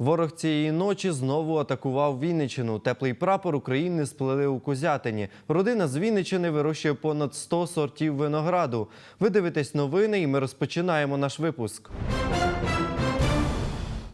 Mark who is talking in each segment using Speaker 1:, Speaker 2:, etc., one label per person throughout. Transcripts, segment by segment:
Speaker 1: Ворог цієї ночі знову атакував Вінничину. Теплий прапор України сплели у Козятині. Родина з Вінничини вирощує понад 100 сортів винограду. Ви дивитесь новини, і ми розпочинаємо наш випуск.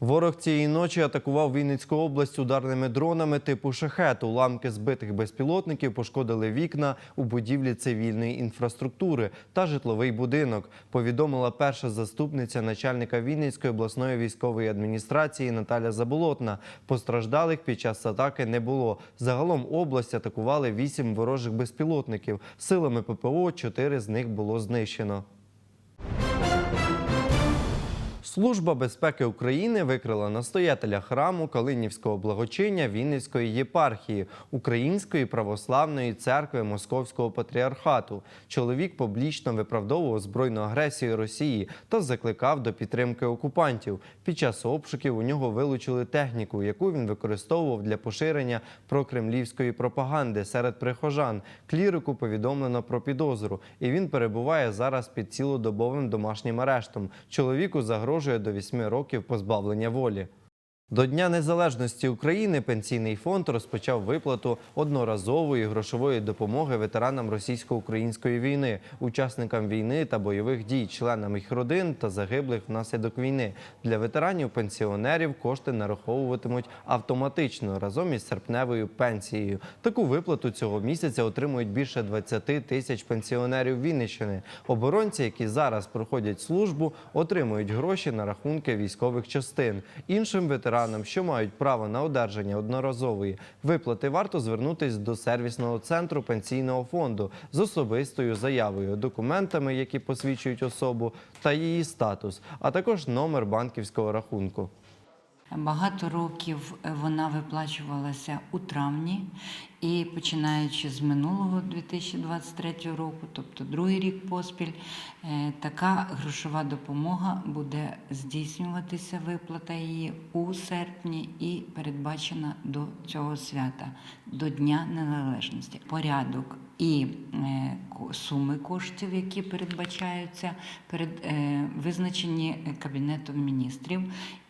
Speaker 1: Ворог цієї ночі атакував Вінницьку область ударними дронами типу шахет. Уламки збитих безпілотників пошкодили вікна у будівлі цивільної інфраструктури та житловий будинок. Повідомила перша заступниця начальника Вінницької обласної військової адміністрації Наталя Заболотна. Постраждалих під час атаки не було. Загалом область атакували вісім ворожих безпілотників. Силами ППО чотири з них було знищено. Служба безпеки України викрила настоятеля храму Калинівського благочиння Вінницької єпархії Української православної церкви Московського патріархату. Чоловік публічно виправдовував збройну агресію Росії та закликав до підтримки окупантів. Під час обшуків у нього вилучили техніку, яку він використовував для поширення прокремлівської пропаганди серед прихожан. Клірику повідомлено про підозру, і він перебуває зараз під цілодобовим домашнім арештом. Чоловіку загрожує до 8 років позбавлення волі. До Дня Незалежності України пенсійний фонд розпочав виплату одноразової грошової допомоги ветеранам російсько-української війни, учасникам війни та бойових дій, членам їх родин та загиблих внаслідок війни. Для ветеранів пенсіонерів кошти нараховуватимуть автоматично разом із серпневою пенсією. Таку виплату цього місяця отримують більше 20 тисяч пенсіонерів Вінниччини. Оборонці, які зараз проходять службу, отримують гроші на рахунки військових частин. Іншим ветеранам, що мають право на одержання одноразової виплати, варто звернутись до сервісного центру пенсійного фонду з особистою заявою, документами, які посвідчують особу та її статус, а також номер банківського рахунку.
Speaker 2: Багато років вона виплачувалася у травні, і починаючи з минулого 2023 року, тобто другий рік поспіль, е, така грошова допомога буде здійснюватися виплата її у серпні і передбачена до цього свята, до Дня Незалежності. Порядок і е, суми коштів, які передбачаються, перед, е, визначені Кабінетом міністрів,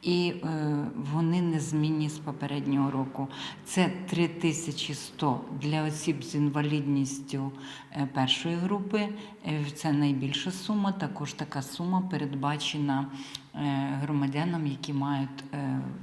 Speaker 2: і вони незмінні з попереднього року. Це 3100 для осіб з інвалідністю е, першої групи. Е, Це найбільша сума. Також така сума передбачена е, громадянам, які мають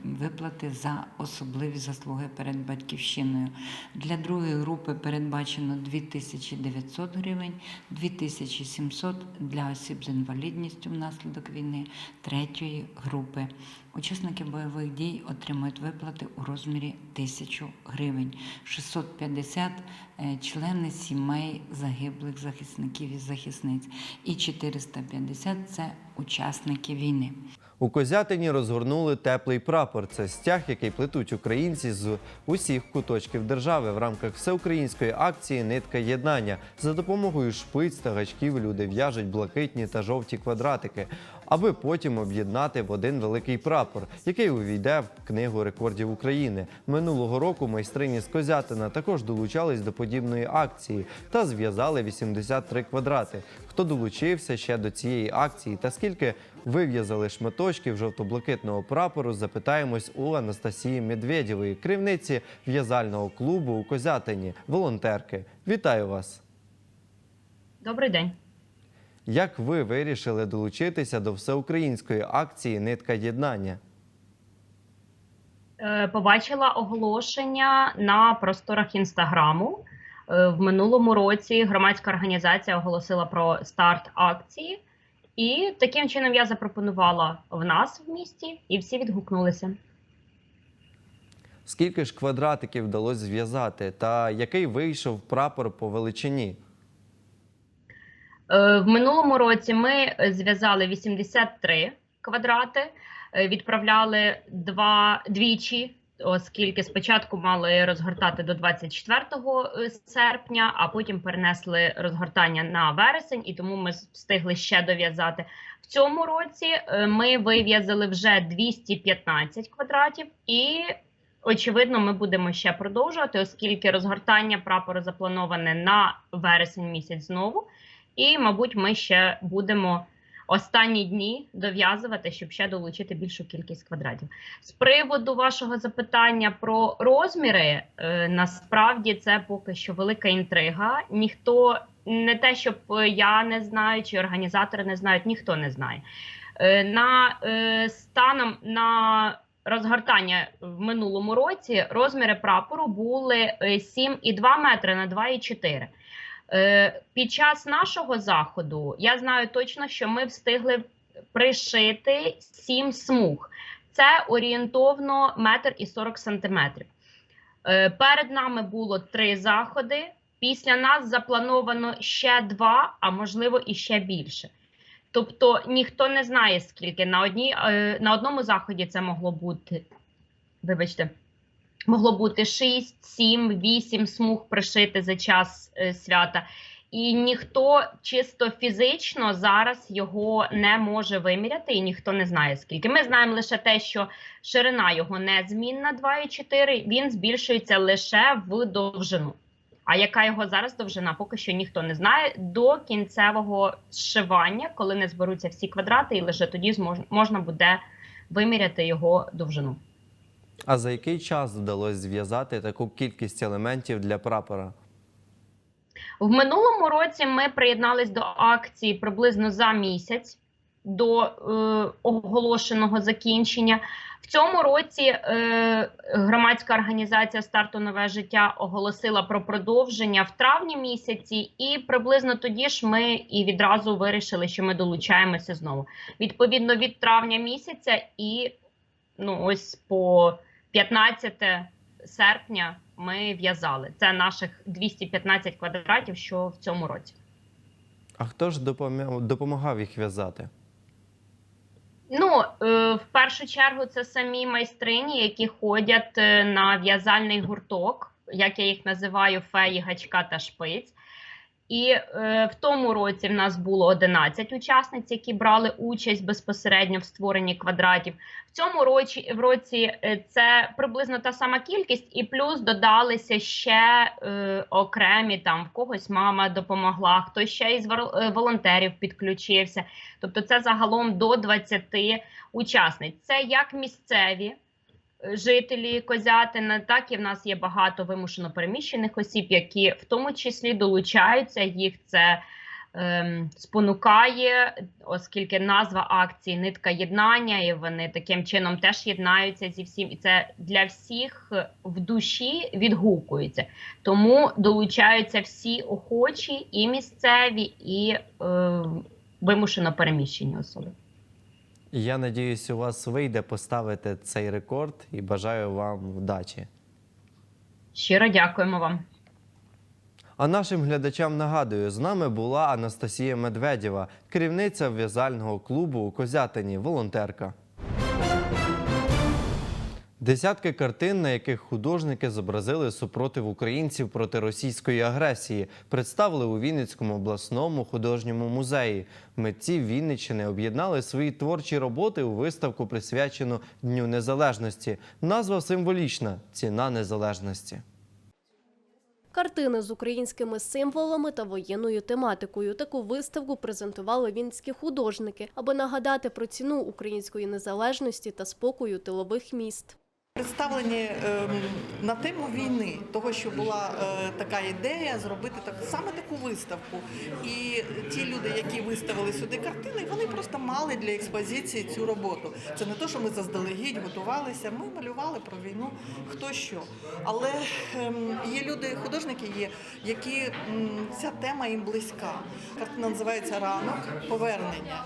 Speaker 2: виплати за особливі заслуги перед батьківщиною. Для другої групи передбачено 2900 гривень, 2700 для осіб з інвалідністю внаслідок війни третьої групи. Учасники бойових дій отримують виплати у розмірі 1000 гривень, 650 е, члени сімей загиблих захисників і захисниць, і 450 – це учасники війни.
Speaker 1: У Козятині розгорнули теплий прапор. Це стяг, який плетуть українці з усіх куточків держави в рамках всеукраїнської акції Нитка єднання. За допомогою шпиць та гачків люди в'яжуть блакитні та жовті квадратики, аби потім об'єднати в один великий прапор, який увійде в книгу рекордів України. Минулого року майстрині з Козятина також долучались до подібної акції та зв'язали 83 квадрати. Хто долучився ще до цієї акції та скільки вив'язали шматочків жовто-блакитного прапору, запитаємось у Анастасії Медведєвої, керівниці в'язального клубу у Козятині, волонтерки. Вітаю вас!
Speaker 3: Добрий день.
Speaker 1: Як ви вирішили долучитися до всеукраїнської акції Нитка єднання?
Speaker 3: Е, Побачила оголошення на просторах інстаграму. Е, В минулому році громадська організація оголосила про старт акції, і таким чином я запропонувала в нас в місті, і всі відгукнулися.
Speaker 1: Скільки ж квадратиків вдалося зв'язати, та який вийшов прапор по величині?
Speaker 3: Е, В минулому році ми е, зв'язали 83 квадрати, е, відправляли два двічі, оскільки спочатку мали розгортати до 24 серпня, а потім перенесли розгортання на вересень, і тому ми встигли ще дов'язати. В цьому році ми вив'язали вже 215 квадратів і. Очевидно, ми будемо ще продовжувати, оскільки розгортання прапору заплановане на вересень місяць знову. І, мабуть, ми ще будемо останні дні дов'язувати, щоб ще долучити більшу кількість квадратів. З приводу вашого запитання про розміри, е, насправді це поки що велика інтрига. Ніхто не те, щоб я не знаю, чи організатори не знають, ніхто не знає. Е, На е, станом на розгортання в минулому році розміри прапору були е, 7,2 метри на 2,4. Е, Під час нашого заходу я знаю точно, що ми встигли пришити 7 смуг. Це орієнтовно метр і 40 сантиметрів. Е, Перед нами було три заходи. Після нас заплановано ще два, а можливо і ще більше. Тобто ніхто не знає, скільки на одній е, на одному заході це могло бути. Вибачте, могло бути 6, 7, 8 смуг пришити за час е, свята. І ніхто чисто фізично зараз його не може виміряти, і ніхто не знає скільки. Ми знаємо лише те, що ширина його незмінна 2,4, він збільшується лише в довжину. А яка його зараз довжина, поки що ніхто не знає до кінцевого зшивання, коли не зберуться всі квадрати, і лише тоді можна буде виміряти його довжину.
Speaker 1: А за який час вдалося зв'язати таку кількість елементів для прапора?
Speaker 3: В минулому році ми приєднались до акції приблизно за місяць до е, оголошеного закінчення. В цьому році е, громадська організація Старту нове життя оголосила про продовження в травні місяці, і приблизно тоді ж ми і відразу вирішили, що ми долучаємося знову. Відповідно, від травня місяця і ну ось по 15 серпня ми в'язали. Це наших 215 квадратів, що в цьому році.
Speaker 1: А хто ж допомагав їх в'язати?
Speaker 3: Ну, е, в першу чергу, це самі майстрині, які ходять е, на в'язальний гурток, як я їх називаю, феї, гачка та шпиць. І е, в тому році в нас було 11 учасниць, які брали участь безпосередньо в створенні квадратів. В цьому році, в році е, це приблизно та сама кількість, і плюс додалися ще е, окремі там в когось мама допомогла, хтось ще із е, волонтерів підключився. Тобто, це загалом до 20 учасниць. Це як місцеві жителі Козятина, так і в нас є багато вимушено переміщених осіб, які в тому числі долучаються. Їх це ем, спонукає, оскільки назва акції нитка єднання, і вони таким чином теж єднаються зі всім. І це для всіх в душі відгукується. Тому долучаються всі охочі, і місцеві, і е, вимушено переміщені особи.
Speaker 1: Я надіюсь, у вас вийде поставити цей рекорд і бажаю вам вдачі.
Speaker 3: Щиро дякуємо вам.
Speaker 1: А нашим глядачам нагадую, з нами була Анастасія Медведєва, керівниця в'язального клубу у Козятині, волонтерка. Десятки картин, на яких художники зобразили супротив українців проти російської агресії, представили у Вінницькому обласному художньому музеї. Митці Вінниччини об'єднали свої творчі роботи у виставку, присвячену Дню Незалежності. Назва символічна ціна незалежності.
Speaker 4: Картини з українськими символами та воєнною тематикою. Таку виставку презентували вінські художники, аби нагадати про ціну української незалежності та спокою тилових міст.
Speaker 5: Представлені ем, на тему війни, того, що була е, така ідея зробити так саме таку виставку. І ті люди, які виставили сюди картини, вони просто мали для експозиції цю роботу. Це не то, що ми заздалегідь готувалися. Ми малювали про війну, хто що. Але ем, є люди, художники є, які ця тема їм близька. Картина називається Ранок повернення.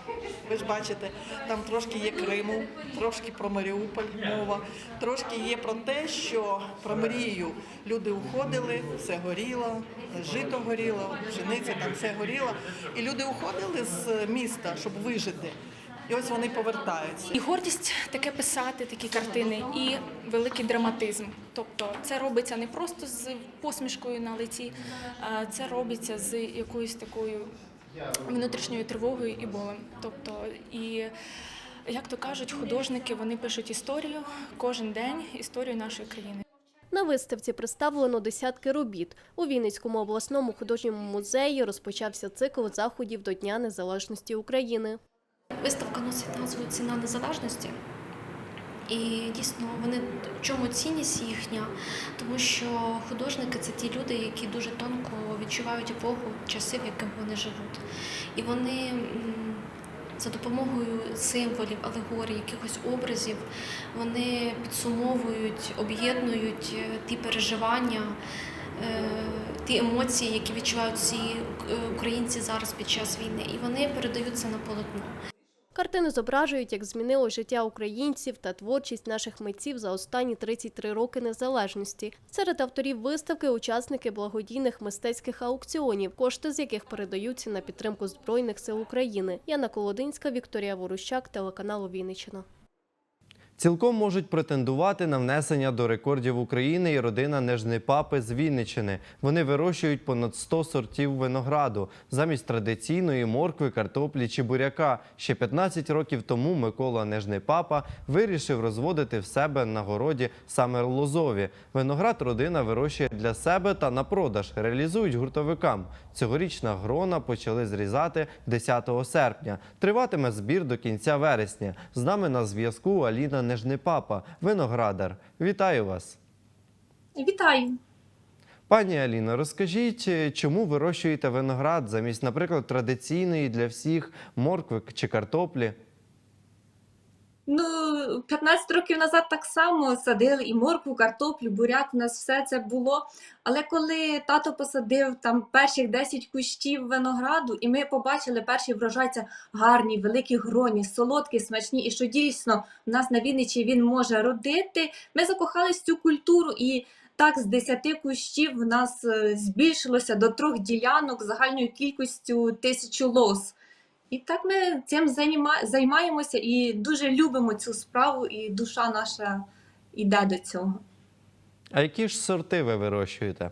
Speaker 5: Ви ж бачите, там трошки є Криму, трошки про Маріуполь мова, трошки є про те, що про мрію люди уходили, все горіло, жито горіло, пшениця там все горіло. І люди уходили з міста, щоб вижити. І ось вони повертаються.
Speaker 6: І гордість таке писати, такі картини, і великий драматизм. Тобто це робиться не просто з посмішкою на лиці, а це робиться з якоюсь такою внутрішньою тривогою і болем. Тобто, і як то кажуть, художники вони пишуть історію кожен день, історію нашої країни.
Speaker 4: На виставці представлено десятки робіт. У Вінницькому обласному художньому музеї розпочався цикл заходів до Дня Незалежності України.
Speaker 7: Виставка носить назву Ціна незалежності. І дійсно, вони в чому цінність їхня, тому що художники це ті люди, які дуже тонко відчувають епоху, часи, в яких вони живуть. І вони за допомогою символів, алегорій, якихось образів, вони підсумовують, об'єднують е, ті переживання, е, ті емоції, які відчувають всі е, українці зараз під час війни, і вони передаються на полотно.
Speaker 4: Картини зображують, як змінило життя українців та творчість наших митців за останні 33 роки незалежності. Серед авторів виставки учасники благодійних мистецьких аукціонів, кошти з яких передаються на підтримку Збройних сил України. Яна Колодинська, Вікторія Ворущак, телеканалу Вінниччина.
Speaker 1: Цілком можуть претендувати на внесення до рекордів України і родина Нежнипапи з Вінниччини. Вони вирощують понад 100 сортів винограду замість традиційної моркви, картоплі чи буряка. Ще 15 років тому Микола Нежнипапа вирішив розводити в себе на городі саме лозові. Виноград родина вирощує для себе та на продаж. Реалізують гуртовикам. Цьогорічна грона почали зрізати 10 серпня. Триватиме збір до кінця вересня. З нами на зв'язку Аліна Нежнипапа, виноградар. Вітаю вас.
Speaker 8: Вітаю.
Speaker 1: Пані Аліно, розкажіть, е, чому вирощуєте виноград замість, наприклад, традиційної для всіх моркви чи картоплі?
Speaker 8: Ну, 15 років назад так само садили і моркву, картоплю, буряк, у нас все це було. Але коли тато посадив там перших 10 кущів винограду, і ми побачили перший врожай, це гарні, великі гроні, солодкі, смачні, і що дійсно в нас на Вінничі він може родити, ми закохались в цю культуру і. Так, з 10 кущів в нас е, збільшилося до трьох ділянок загальною кількістю тисячу лоз. І так ми цим займаємося і дуже любимо цю справу, і душа наша йде до цього.
Speaker 1: А які ж сорти ви вирощуєте?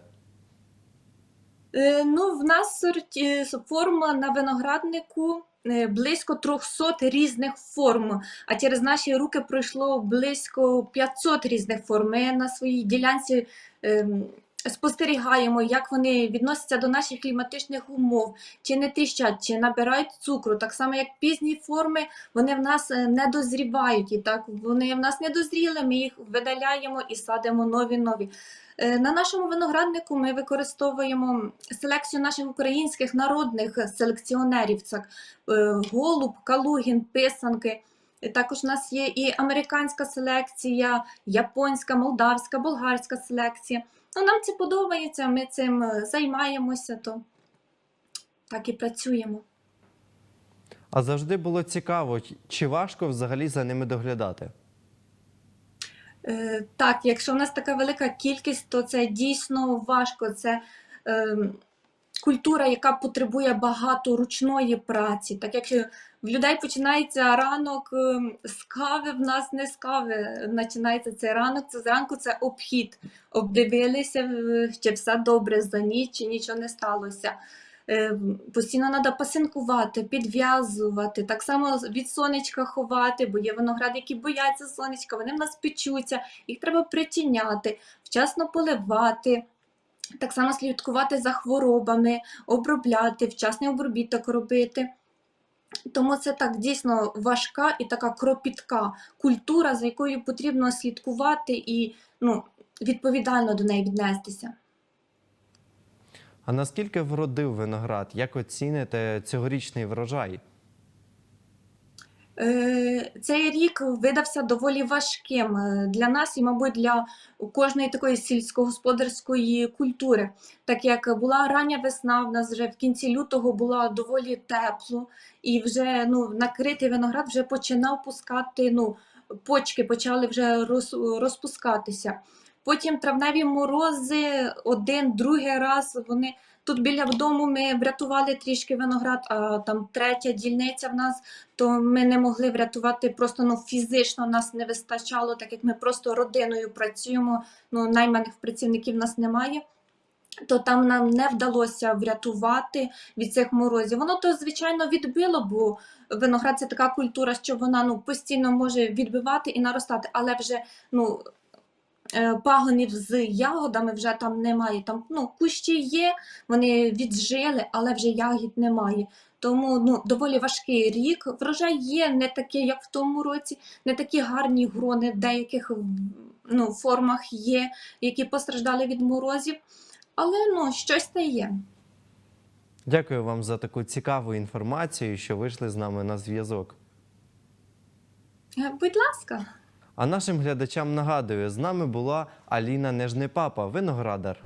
Speaker 8: Е, Ну, в нас сорті, форма на винограднику е, близько 300 різних форм, а через наші руки пройшло близько 500 різних форм. Ми на своїй ділянці ем, спостерігаємо, як вони відносяться до наших кліматичних умов, чи не тріщать, чи набирають цукру. Так само, як пізні форми, вони в нас е, не дозрівають. І так вони в нас не дозріли, ми їх видаляємо і садимо нові нові. Е, На нашому винограднику ми використовуємо селекцію наших українських народних селекціонерів. Це е, голуб, калугін, писанки. Також у нас є і американська селекція, японська, молдавська, болгарська селекція. Ну, нам це подобається, ми цим е, займаємося, то так і працюємо.
Speaker 1: А завжди було цікаво, чи важко взагалі за ними доглядати?
Speaker 8: Е, Так, якщо в нас така велика кількість, то це дійсно важко. Це е, культура, яка потребує багато ручної праці. Так як в людей починається ранок е, з кави, в нас не з кави. Починається цей ранок. Це зранку це обхід. Обдивилися, е, чи все добре за ніч, чи нічого не сталося. Е, Постійно треба пасинкувати, підв'язувати, так само від сонечка ховати, бо є виногради, які бояться сонечка, вони в нас печуться, їх треба притіняти, вчасно поливати, так само слідкувати за хворобами, обробляти, вчасний обробіток робити. Тому це так дійсно важка і така кропітка культура, за якою потрібно слідкувати і ну, відповідально до неї віднестися.
Speaker 1: А наскільки вродив виноград? Як оціните цьогорічний врожай?
Speaker 8: Е, Цей рік видався доволі важким е, для нас і, мабуть, для кожної такої сільськогосподарської культури. Так як була рання весна, в нас вже в кінці лютого було доволі тепло, і вже ну, накритий виноград вже починав пускати, ну, почки почали вже розпускатися. Потім травневі морози, один, другий раз вони тут біля дому ми врятували трішки виноград, а там третя дільниця в нас то ми не могли врятувати просто ну, фізично нас не вистачало, так як ми просто родиною працюємо, ну, найманих працівників нас немає. То там нам не вдалося врятувати від цих морозів. Воно то, звичайно, відбило, бо виноград це така культура, що вона ну, постійно може відбивати і наростати, але вже ну, пагонів з ягодами вже там немає. Там ну, кущі є, вони віджили, але вже ягід немає. Тому ну, доволі важкий рік. Врожай є не такий, як в тому році, не такі гарні грони в деяких ну, формах є, які постраждали від морозів. Але ну, щось та є.
Speaker 1: Дякую вам за таку цікаву інформацію, що вийшли з нами на зв'язок.
Speaker 8: Е, Будь ласка.
Speaker 1: А нашим глядачам нагадую, з нами була Аліна Нежнепапа, виноградар.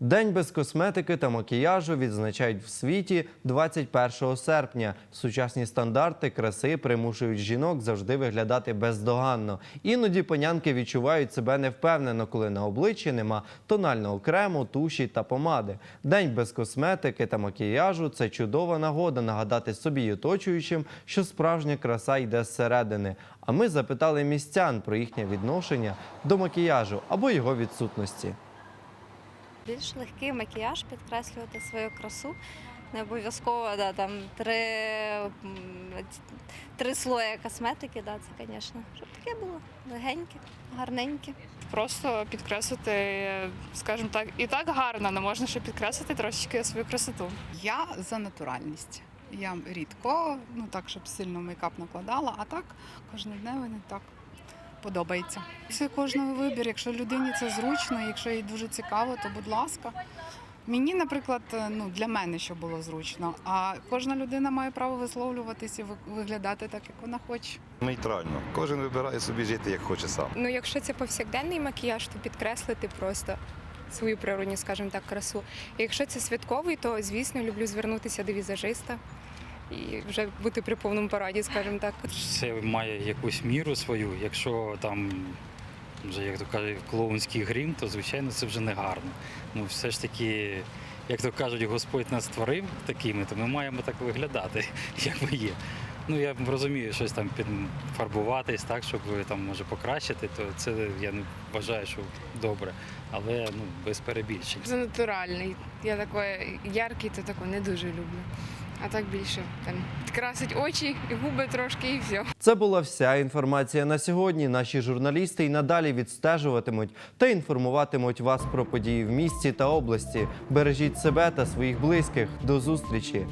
Speaker 1: День без косметики та макіяжу відзначають в світі 21 серпня. Сучасні стандарти краси примушують жінок завжди виглядати бездоганно. Іноді панянки відчувають себе невпевнено, коли на обличчі нема тонального крему, туші та помади. День без косметики та макіяжу це чудова нагода нагадати собі й оточуючим, що справжня краса йде зсередини. А ми запитали містян про їхнє відношення до макіяжу або його відсутності.
Speaker 9: Більш легкий макіяж, підкреслювати свою красу. Не обов'язково да, там три, три слої косметики, да, це, звісно, щоб таке було легеньке, гарненьке.
Speaker 10: Просто підкреслити, скажімо так, і так гарно, але можна ще підкреслити трошечки свою красоту.
Speaker 11: Я за натуральність. Я рідко, ну так, щоб сильно мейкап накладала, а так кожнодневно не так подобається. Це кожного вибір. Якщо людині це зручно, якщо їй дуже цікаво, то будь ласка. Мені, наприклад, ну для мене що було зручно. А кожна людина має право висловлюватися і виглядати так, як вона хоче.
Speaker 12: Нейтрально. Кожен вибирає собі жити як хоче сам.
Speaker 13: Ну, якщо це повсякденний макіяж, то підкреслити просто свою природню, скажімо так, красу. Якщо це святковий, то звісно люблю звернутися до візажиста і вже бути при повному параді, скажімо так.
Speaker 14: Це має якусь міру свою. Якщо там вже, як то кажуть, клоунський грім, то звичайно це вже не гарно. Ну, все ж таки, як то кажуть, Господь нас створив такими, то ми маємо так виглядати, як ми є. Ну я розумію, щось там підфарбуватись, так, щоб там може покращити, то це я не вважаю, що добре. Але ну без перебільшень.
Speaker 13: За натуральний. Я такий яркий, то такого не дуже люблю. А так більше там підкрасить очі, і губи трошки, і все.
Speaker 1: Це була вся інформація на сьогодні. Наші журналісти і надалі відстежуватимуть та інформуватимуть вас про події в місті та області. Бережіть себе та своїх близьких. До зустрічі!